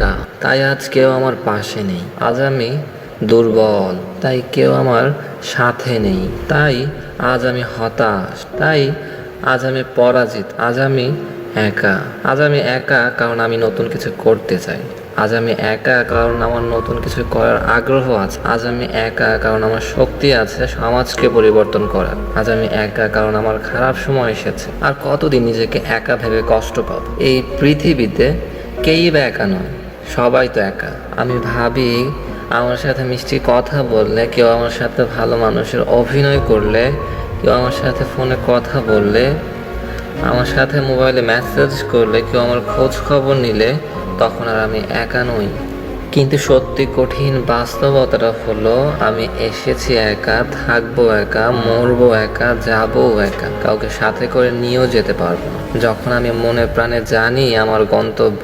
একা, তাই আজ কেউ আমার পাশে নেই। আজ আমি দুর্বল, তাই কেউ আমার সাথে নেই। তাই আজ আমি হতাশ, তাই আজ আমি পরাজিত, আজ আমি একা। আজ আমি একা কারণ আমি নতুন কিছু করতে চাই। আজ আমি একা কারণ আমার নতুন কিছু করার আগ্রহ আছে। আজ আমি একা কারণ আমার শক্তি আছে সমাজকে পরিবর্তন করার। আজ আমি একা কারণ আমার খারাপ সময় এসেছে। আর কতদিন নিজেকে একা ভেবে কষ্ট পাবো? এই পৃথিবীতে কেই বা একা নয়। সবাই তো একা। আমি ভাবি, আমার সাথে মিষ্টি কথা বললে, কেউ আমার সাথে ভালো মানুষের অভিনয় করলে, কেউ আমার সাথে ফোনে কথা বললে, আমার সাথে মোবাইলে মেসেজ করলে, কেউ আমার খোঁজ খবর নিলে, তখন আর আমি একা নই। কিন্তু সত্যি কঠিন বাস্তবতাটা হলো, আমি এসেছি একা, থাকব একা, মরবো একা, যাব একা, কাউকে সাথে করে নিয়েও যেতে পারব যখন আমি মনে প্রাণে জানি আমার গন্তব্য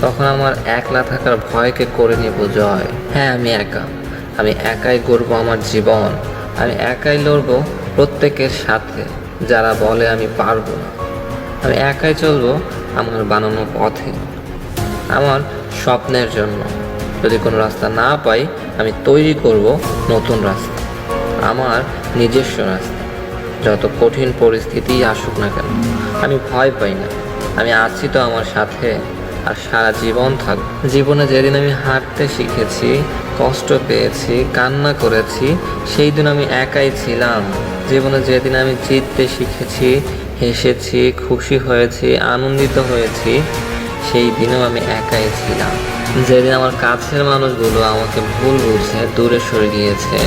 তখন আমার একলা থাকার ভয়কে করে নিব জয়। হ্যাঁ আমি একা। আমি একাই গড়বো আমার জীবন। আমি একাই লড়বো প্রত্যেকের সাথে, যারা বলে আমি পারব না। আমি একাই চলবো আমার বানানো পথে। আমার স্বপ্নের জন্য। যদি কোনো রাস্তা না পাই, আমি তৈরি করব নতুন রাস্তা। আমার নিজস্ব রাস্তা। যত কঠিন পরিস্থিতি আসুক না কেন, আমি ভয় পাই না। আমি আছি তো আমার সাথে। আর সারা জীবন থাক। জীবনে যেদিন আমি হাঁটতে শিখেছি, কষ্ট পেয়েছি, কান্না করেছি সেই দিন আমি একাই ছিলাম। জীবনে যেদিন আমি জিততে শিখেছি, হেসেছি, খুশি হয়েছি, আনন্দিত হয়েছি সেই দিনেও আমি একাই ছিলাম। যেদিন আমার কাছের মানুষগুলো আমাকে ভুল বুঝে দূরে সরে গিয়েছে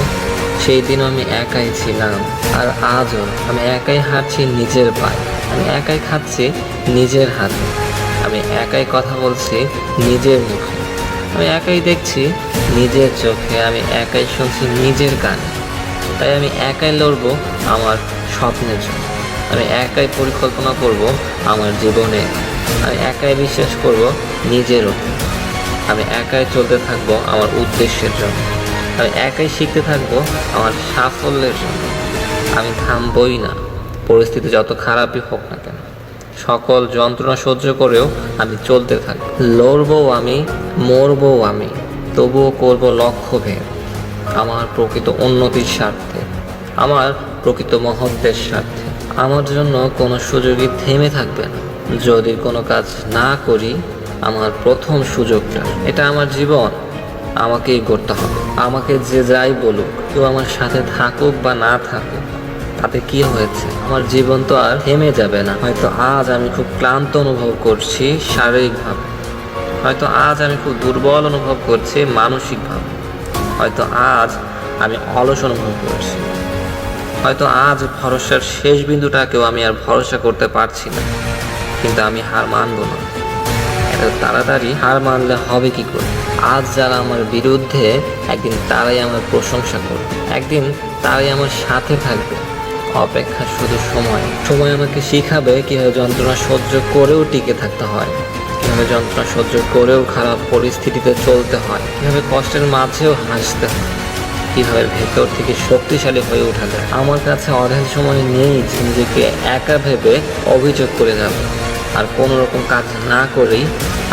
সেই দিনও আমি একাই ছিলাম। আর আজও আমি একাই হাঁটছি নিজের পায়ে। আমি একাই খাচ্ছি নিজের হাতে। আমি একাই কথা বলছি নিজের মুখে। আমি একাই দেখছি নিজের চোখে, আমি একাই শুনছি নিজের কানে। তাই আমি একাই লড়বো আমার স্বপ্নের জন্য। আমি একাই পরিকল্পনা করব আমার জীবনে। আমি একাই বিশ্বাস করব নিজের আমি একাই চলতে থাকব আমার উদ্দেশ্যের জন্য। আমি একাই শিখতে থাকব আমার সাফল্যের জন্য। আমি থামবই না। পরিস্থিতি যত খারাপই হোক না সকল যন্ত্রণা সহ্য করেও আমি চলতে থাকব লড়বো আমি, মরবো আমি, তবুও করব লক্ষ্য ভেদ আমার প্রকৃত উন্নতির স্বার্থে, আমার প্রকৃত মহত্বের স্বার্থে। আমার জন্য কোনো সুযোগই থেমে থাকবে না। যদি কোনো কাজ না করি, আমার প্রথম সুযোগটা, এটা আমার জীবন, আমাকেই করতে হবে। আমাকে যে যাই বলুক, কেউ আমার সাথে থাকুক বা না থাকুক তাতে কি হয়েছে? আমার জীবন তো আর থেমে যাবে না। হয়তো আজ আমি খুব ক্লান্ত অনুভব করছি শারীরিকভাবে। হয়তো আজ আমি খুব দুর্বল অনুভব করছি মানসিকভাবে। হয়তো আজ আমি অলস অনুভব করছি। হয়তো আজ ভরসার শেষ বিন্দুটাকেও আমি আর ভরসা করতে পারছি না। কিন্তু আমি হার মানব না। এত তাড়াতাড়ি হার মানলে হবে কি করে? আজ যারা আমার বিরুদ্ধে, একদিন তারাই আমার প্রশংসা করবে। একদিন তারাই আমার সাথে থাকবে। অপেক্ষা শুধু সময়। সময় আমাকে শিখাবে কীভাবে যন্ত্রণা সহ্য করেও টিকে থাকতে হয়, কীভাবে যন্ত্রণা সহ্য করেও খারাপ পরিস্থিতিতে চলতে হয়, কীভাবে কষ্টের মাঝেও হাসতে হয়, কীভাবে ভেতর থেকে শক্তিশালী হয়ে ওঠা যায়। আমার কাছে অঢেল সময় নেই যে নিজেকে একা ভেবে অভিযোগ করে যাব আর কোনো রকম কাজ না করেই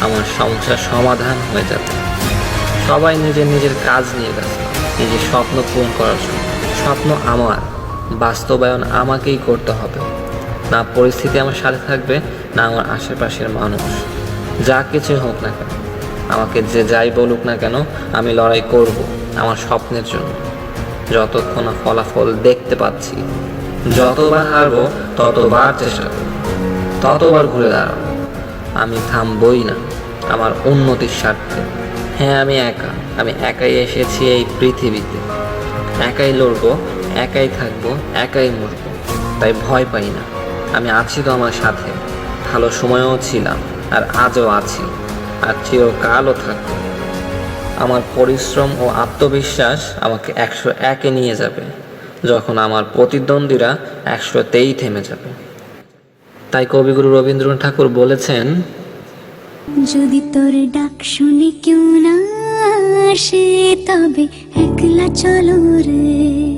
আমার সমস্যার সমাধান হয়ে যাবে। সবাই নিজের নিজের কাজ নিয়ে ব্যস্ত, নিজের স্বপ্ন পূরণ করার জন্য। স্বপ্ন আমার বাস্তবায়ন আমাকেই করতে হবে। না পরিস্থিতি আমার সাথে থাকবে, না আমার আশেপাশের মানুষ। যা কিছু হোক না কেন, আমাকে যে যাই বলুক না কেন, আমি লড়াই করব আমার স্বপ্নের জন্য। যতক্ষণ ফলাফল দেখতে পাচ্ছি, যতবার হারবো, ততবার চেষ্টা করব, ততবার ঘুরে দাঁড়াবো। আমি থামবই না আমার উন্নতির স্বার্থে। হ্যাঁ আমি একা, আমি একাই এসেছি এই পৃথিবীতে। একাই লড়বো একাই থাকব, একাই মরবো। তাই ভয় পাই না। আমি আছি তো আমার সাথে। ভালো সময়ও ছিলাম, আর আজও আছি, আর চিরকালও থাকব। আমার পরিশ্রম ও আত্মবিশ্বাস আমাকে একশো একে নিয়ে যাবে, যখন আমার প্রতিদ্বন্দ্বীরা একশোতেই থেমে যাবে। তাই কবিগুরু রবীন্দ্রনাথ ঠাকুর বলেছেন, যদি তোর ডাক শুনে কেউ না আসে, তবে একলা চলো রে।